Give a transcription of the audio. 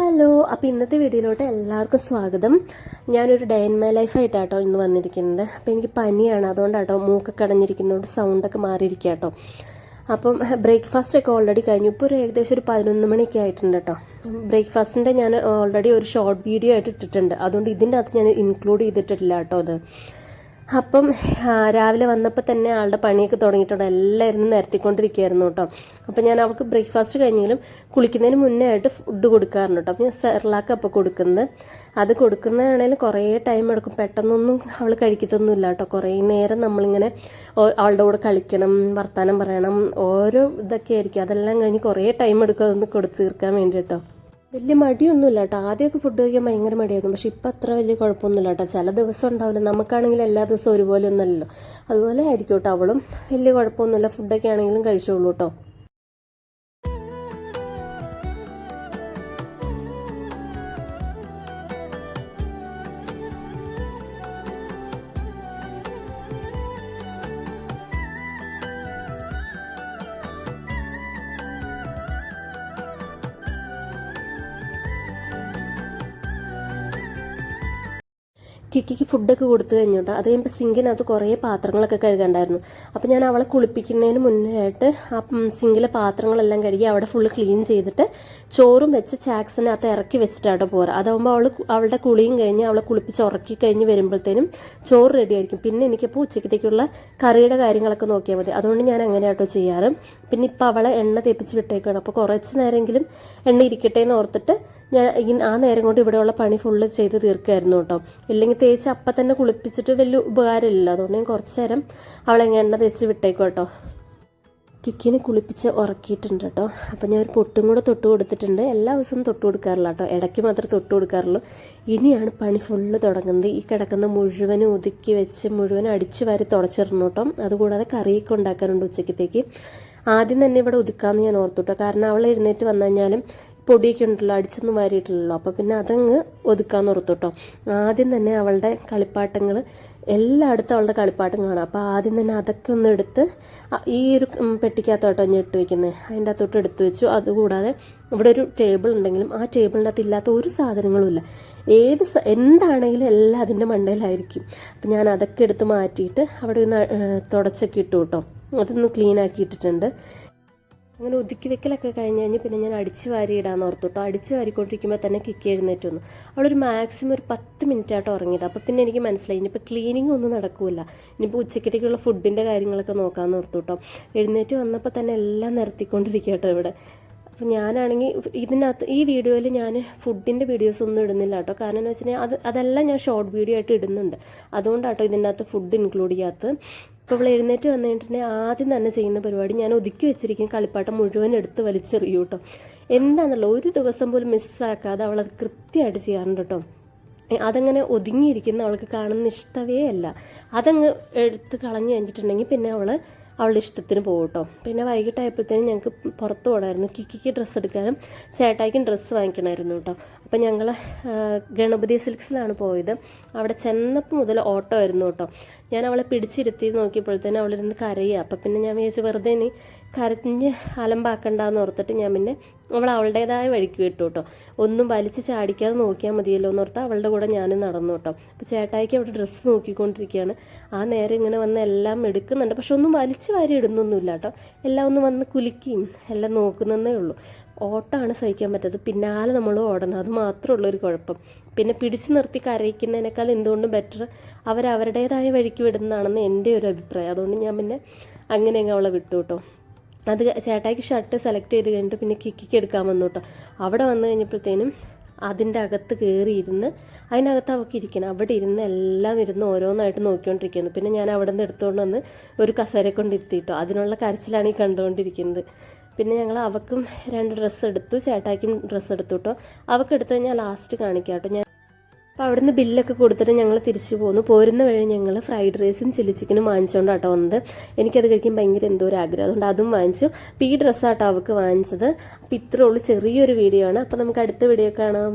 Hello അപ്പോൾ ഇന്നത്തെ വീഡിയോയിലോട്ട് എല്ലാവർക്കും സ്വാഗതം. ഞാനൊരു ഡേ ഇൻ മൈ ലൈഫായിട്ടാട്ടോ ഇന്ന് വന്നിരിക്കുന്നത്. അപ്പോൾ എനിക്ക് പനിയാണ്. അതുകൊണ്ടാട്ടോ മൂക്കൊക്കെ അടഞ്ഞിരിക്കുന്നതുകൊണ്ട് സൗണ്ടൊക്കെ മാറിയിരിക്കുക കേട്ടോ അപ്പം ബ്രേക്ക്ഫാസ്റ്റ് ഒക്കെ ഓൾറെഡി കഴിഞ്ഞു. ഇപ്പോൾ ഒരു ഏകദേശം ഒരു പതിനൊന്ന് മണിയൊക്കെ ആയിട്ടുണ്ട് കേട്ടോ ബ്രേക്ക്ഫാസ്റ്റിന്റെ ഞാൻ ഓൾറെഡി ഒരു ഷോർട്ട് വീഡിയോ ആയിട്ട് ഇട്ടിട്ടുണ്ട്. അതുകൊണ്ട് ഇതിന്റെ അകത്ത് ഞാൻ ഇൻക്ലൂഡ് ചെയ്തിട്ടില്ല കേട്ടോ അത്. അപ്പം രാവിലെ വന്നപ്പോൾ തന്നെ ആളുടെ പണിയൊക്കെ തുടങ്ങിയിട്ടുണ്ട്. എല്ലാവരും നിരത്തിക്കൊണ്ടിരിക്കുകയായിരുന്നു കേട്ടോ. അപ്പം ഞാൻ അവൾക്ക് ബ്രേക്ക്ഫാസ്റ്റ് കഴിഞ്ഞെങ്കിലും കുളിക്കുന്നതിന് മുന്നേ ആയിട്ട് ഫുഡ് കൊടുക്കാറുണ്ട് കേട്ടോ. അപ്പം ഞാൻ സെർലാക്ക് അപ്പോൾ കൊടുക്കുന്നത്. അത് കൊടുക്കുന്നതാണെങ്കിൽ കുറേ ടൈം എടുക്കും. പെട്ടെന്നൊന്നും അവൾ കഴിക്കത്തൊന്നുമില്ല കേട്ടോ. കുറേ നേരം നമ്മളിങ്ങനെ അവളുടെ കൂടെ കളിക്കണം വർത്തമാനം പറയണം ഓരോ ഇതൊക്കെ ആയിരിക്കും. അതെല്ലാം കഴിഞ്ഞ് കുറേ ടൈം എടുക്കും അതൊന്ന് കൊടുത്ത് തീർക്കാൻ വേണ്ടി കേട്ടോ. വലിയ മടിയൊന്നുമില്ല കേട്ടോ ആദ്യമൊക്കെ ഫുഡ് കഴിക്കാൻ ഭയങ്കര മടിയായിരുന്നു. പക്ഷെ ഇപ്പം അത്ര വലിയ കുഴപ്പമൊന്നുമില്ല കേട്ടോ ചില ദിവസം ഉണ്ടാവില്ല. നമുക്കാണെങ്കിൽ എല്ലാ ദിവസവും ഒരുപോലെ ഒന്നല്ലല്ലോ. അതുപോലെ ആയിരിക്കും കേട്ടോ അവളും വലിയ കുഴപ്പമൊന്നുമില്ല. ഫുഡൊക്കെ ആണെങ്കിലും കഴിച്ചോളൂ കേട്ടോ കിക്കിക്ക് ഫുഡൊക്കെ കൊടുത്തു കഴിഞ്ഞു കേട്ടോ അത് കഴിയുമ്പോൾ സിങ്കിനകത്ത് കുറേ പാത്രങ്ങളൊക്കെ കഴുകണ്ടായിരുന്നു. അപ്പോൾ ഞാൻ അവളെ കുളിപ്പിക്കുന്നതിന് മുന്നേ ആയിട്ട് ആ സിങ്കിലെ പാത്രങ്ങളെല്ലാം കഴുകി അവിടെ ഫുള്ള് ക്ലീൻ ചെയ്തിട്ട് ചോറും വെച്ച് ചാക്സിനകത്ത് ഇറക്കി വെച്ചിട്ടാട്ടോ പോരാ. അതാകുമ്പോൾ അവൾ അവളുടെ കുളിയും കഴിഞ്ഞ് അവളെ കുളിപ്പിച്ച് ഉറക്കി കഴിഞ്ഞ് വരുമ്പോഴത്തേനും ചോറ് റെഡി ആയിരിക്കും. പിന്നെ എനിക്കിപ്പോൾ ഉച്ചക്കത്തേക്കുള്ള കറിയുടെ കാര്യങ്ങളൊക്കെ നോക്കിയാൽ മതി. അതുകൊണ്ട് ഞാൻ അങ്ങനെ ആട്ടോ ചെയ്യാറ്. പിന്നെ ഇപ്പോൾ അവളെ എണ്ണ തേപ്പിച്ച് വിട്ടേക്കാണ് അപ്പോൾ കുറച്ച് നേരമെങ്കിലും എണ്ണ ഇരിക്കട്ടെ എന്ന് ഓർത്തിട്ട് ഞാൻ ആ നേരം കൊണ്ട് ഇവിടെയുള്ള പണി ഫുള്ള് ചെയ്ത് തീർക്കായിരുന്നു കേട്ടോ. ഇല്ലെങ്കിൽ തേച്ച് അപ്പം തന്നെ കുളിപ്പിച്ചിട്ട് വലിയ ഉപകാരമില്ല. അതുകൊണ്ട് ഞാൻ കുറച്ച് നേരം അവളെ എണ്ണ തേച്ച് വിട്ടേക്കും കേട്ടോ. കിക്കിനെ കുളിപ്പിച്ച് ഉറക്കിയിട്ടുണ്ട് കേട്ടോ. അപ്പം ഞാൻ ഒരു പൊട്ടും കൂടെ തൊട്ട് കൊടുത്തിട്ടുണ്ട്. എല്ലാ ദിവസവും തൊട്ട് കൊടുക്കാറില്ല കേട്ടോ. ഇടയ്ക്ക് മാത്രമേ തൊട്ട് കൊടുക്കാറുള്ളൂ. ഇനിയാണ് പണി ഫുള്ള് തുടങ്ങുന്നത്. ഈ കിടക്കുന്ന മുഴുവനും ഒതുക്കി വെച്ച് മുഴുവനും അടിച്ചു വാരി തുടച്ചിരുന്നു കേട്ടോ. അതുകൂടാതെ കറിയൊക്കെ ഉണ്ടാക്കാറുണ്ട് ഉച്ചക്കത്തേക്ക്. ആദ്യം തന്നെ ഇവിടെ ഒതുക്കാമെന്ന് ഞാൻ ഓർത്തു കേട്ടോ. കാരണം അവൾ എഴുന്നേറ്റ് വന്നു കഴിഞ്ഞാലും പൊടിയൊക്കെ ഉണ്ടല്ലോ അടിച്ചൊന്നും വാരിയിട്ടില്ലല്ലോ. അപ്പോൾ പിന്നെ അതങ്ങ് ഒതുക്കാൻ കേട്ടോ ആദ്യം തന്നെ അവളുടെ കളിപ്പാട്ടങ്ങൾ എല്ലായിടത്തും അവളുടെ കളിപ്പാട്ടം കാണാം. അപ്പോൾ ആദ്യം തന്നെ അതൊക്കെ ഒന്ന് എടുത്ത് ഈ ഒരു പെട്ടിക്കകത്തോട്ടോ ഞാൻ ഇട്ട് വെക്കുന്നത്. അതിന്റെ അകത്തോട്ട് എടുത്ത് വെച്ചു. അതുകൂടാതെ ഇവിടെ ഒരു ടേബിൾ ഉണ്ടെങ്കിലും ആ ടേബിളിന്റെ അകത്ത് ഇല്ലാത്ത ഒരു സാധനങ്ങളും ഇല്ല. ഏത് എന്താണെങ്കിലും എല്ലാം അതിന്റെ മണ്ടയിലായിരിക്കും. അപ്പം ഞാൻ അതൊക്കെ എടുത്ത് മാറ്റിയിട്ട് അവിടെ ഒന്ന് തുടച്ചൊക്കെ ഇട്ടു കേട്ടോ അതൊന്ന് ക്ലീൻ ആക്കി ഇട്ടിട്ടുണ്ട് അങ്ങനെ ഒതുക്കി വെക്കലൊക്കെ കഴിഞ്ഞ് കഴിഞ്ഞ് പിന്നെ ഞാൻ അടിച്ചു വാരി ഇടാന്ന് ഓർത്തു കേട്ടോ അടിച്ചു വാരിക്കൊണ്ടിരിക്കുമ്പോൾ തന്നെ കിക്ക് എഴുന്നേറ്റ് വന്നു. ഒരു മാക്സിമം ഒരു പത്ത് മിനിറ്റ് ആയിട്ട് ഉറങ്ങിയത്. അപ്പോൾ പിന്നെ എനിക്ക് മനസ്സിലായി. ഇനിയിപ്പോൾ ക്ലീനിങ് ഒന്നും നടക്കില്ല ഇനിയിപ്പോൾ ഉച്ചക്കത്തേക്കുള്ള ഫുഡിന്റെ കാര്യങ്ങളൊക്കെ നോക്കാമെന്ന് ഓർത്തു കേട്ടോ എഴുന്നേറ്റ് വന്നപ്പോൾ തന്നെ എല്ലാം നിരത്തിക്കൊണ്ടിരിക്കുക ഇവിടെ. അപ്പോൾ ഞാനാണെങ്കിൽ ഇതിനകത്ത് ഈ വീഡിയോയിൽ ഞാൻ ഫുഡിന്റെ വീഡിയോസ് ഒന്നും ഇടുന്നില്ല കേട്ടോ കാരണം എന്ന് വെച്ചിട്ടുണ്ടെങ്കിൽ അത് അതെല്ലാം ഞാൻ ഷോർട്ട് വീഡിയോ ആയിട്ട് ഇടുന്നുണ്ട്. അതുകൊണ്ടാട്ടോ ഇതിനകത്ത് ഫുഡ് ഇൻക്ലൂഡ് ചെയ്യാത്തത്. ഇപ്പോൾ അവൾ എഴുന്നേറ്റ് വന്നു കഴിഞ്ഞിട്ടുണ്ടെങ്കിൽ ആദ്യം തന്നെ ചെയ്യുന്ന പരിപാടി ഞാൻ ഒതുക്കി വെച്ചിരിക്കും കളിപ്പാട്ടം മുഴുവൻ എടുത്ത് വലിച്ചെറിയൂ കേട്ടോ. എന്താണെന്നുള്ളത് ഒരു ദിവസം പോലും മിസ്സാക്കാതെ അവൾ അത് കൃത്യമായിട്ട് ചെയ്യാറുണ്ട് കേട്ടോ. അതങ്ങനെ ഒതുങ്ങിയിരിക്കുന്ന അവൾക്ക് കാണുന്ന ഇഷ്ടമേ അല്ല. അതങ്ങ് എടുത്ത് കളഞ്ഞു കഴിഞ്ഞിട്ടുണ്ടെങ്കിൽ പിന്നെ അവൾ അവളുടെ ഇഷ്ടത്തിന് പോകും കേട്ടോ. പിന്നെ വൈകിട്ടായപ്പോഴത്തേനും ഞങ്ങൾക്ക് പുറത്ത് പോകണമായിരുന്നു. കിക്കിക്ക് ഡ്രസ്സ് എടുക്കാനും ചേട്ടായിക്കും ഡ്രസ്സ് വാങ്ങിക്കണമായിരുന്നു കേട്ടോ. അപ്പം ഞങ്ങൾ ഗണപതി സിൽക്സിലാണ് പോയത്. അവിടെ ചെന്നപ്പോൾ മുതൽ ഓട്ടോ ആയിരുന്നു കേട്ടോ. ഞാൻ അവളെ പിടിച്ചിരുത്തി നോക്കിയപ്പോഴത്തേനും അവളിരുന്ന് കരയുക അപ്പം പിന്നെ ഞാൻ വിചാരിച്ചു വെറുതെ ഇനി കരഞ്ഞ് അലമ്പാക്കണ്ടെന്ന് ഓർത്തിട്ട് ഞാൻ പിന്നെ അവൾ അവളുടേതായ വഴിക്ക് വിട്ടു കേട്ടോ. ഒന്നും വലിച്ച് ചാടിക്കാതെ നോക്കിയാൽ മതിയല്ലോ എന്ന് ഓർത്ത് അവളുടെ കൂടെ ഞാൻ നടന്നു കേട്ടോ. അപ്പോൾ ചേട്ടായിക്ക് അവിടെ ഡ്രസ്സ് നോക്കിക്കൊണ്ടിരിക്കുകയാണ്. ആ നേരം ഇങ്ങനെ വന്ന് എല്ലാം എടുക്കുന്നുണ്ട്. പക്ഷെ ഒന്നും വലിച്ചു വാരി ഇടുന്നൊന്നുമില്ല കേട്ടോ. എല്ലാം ഒന്ന് വന്ന് കുലുക്കിയും എല്ലാം നോക്കുന്നതേ ഉള്ളൂ. ഓട്ടമാണ് സഹിക്കാൻ പറ്റത് പിന്നാലെ നമ്മൾ ഓടണം. അത് മാത്രമേ ഉള്ളൊരു കുഴപ്പം. പിന്നെ പിടിച്ചു നിർത്തി കരയിക്കുന്നതിനേക്കാൾ എന്തുകൊണ്ടും ബെറ്റർ അവരവരുടേതായ വഴിക്ക് വിടുന്നതാണെന്ന് എന്റെ ഒരു അഭിപ്രായം. അതുകൊണ്ട് ഞാൻ പിന്നെ അങ്ങനെ അങ്ങ് അവളെ വിട്ടു കേട്ടോ. അത് ചേട്ടായിക്ക് ഷർട്ട് സെലക്ട് ചെയ്ത് കഴിഞ്ഞിട്ട് പിന്നെ കിക്കിക്ക് എടുക്കാൻ വന്നു കേട്ടോ. അവിടെ വന്നു കഴിഞ്ഞപ്പോഴത്തേനും അതിന്റെ അകത്ത് കയറിയിരുന്ന് അതിനകത്ത് അവൾക്ക് ഇരിക്കണം. അവിടെ ഇരുന്ന് എല്ലാം ഇരുന്ന് ഓരോന്നായിട്ട് നോക്കിക്കൊണ്ടിരിക്കുന്നു. പിന്നെ ഞാൻ അവിടെ നിന്ന് എടുത്തുകൊണ്ട് വന്ന് ഒരു കസേര കൊണ്ടിരുത്തിയിട്ടോ അതിനുള്ള കരച്ചിലാണ് ഈ കണ്ടുകൊണ്ടിരിക്കുന്നത്. പിന്നെ ഞങ്ങൾ അവക്കും രണ്ട് ഡ്രസ്സ് എടുത്തു ചേട്ടായിക്കും ഡ്രസ്സ് എടുത്തു കേട്ടോ അവൾക്ക് എടുത്തു ഞാൻ ലാസ്റ്റ് കാണിക്കാം കേട്ടോ ഞാൻ അപ്പോൾ അവിടുന്ന് ബില്ലൊക്കെ കൊടുത്തിട്ട് ഞങ്ങൾ തിരിച്ചു പോന്നു. പോരുന്ന വഴി ഞങ്ങൾ ഫ്രൈഡ് റൈസും ചില്ലി ചിക്കനും വാങ്ങിച്ചുകൊണ്ട് കേട്ടോ വന്നത്. എനിക്കത് കഴിക്കാൻ ഭയങ്കര എന്തോ ഒരു ആഗ്രഹം. അതുകൊണ്ട് അതും വാങ്ങിച്ചു. അപ്പോൾ ഈ ഡ്രസ്സാട്ടോ അവൾക്ക് വാങ്ങിച്ചത്. അപ്പോൾ ഇത്രയുള്ളൂ ചെറിയൊരു വീഡിയോ ആണ്. അപ്പോൾ നമുക്ക് അടുത്ത വീഡിയോ കാണാം.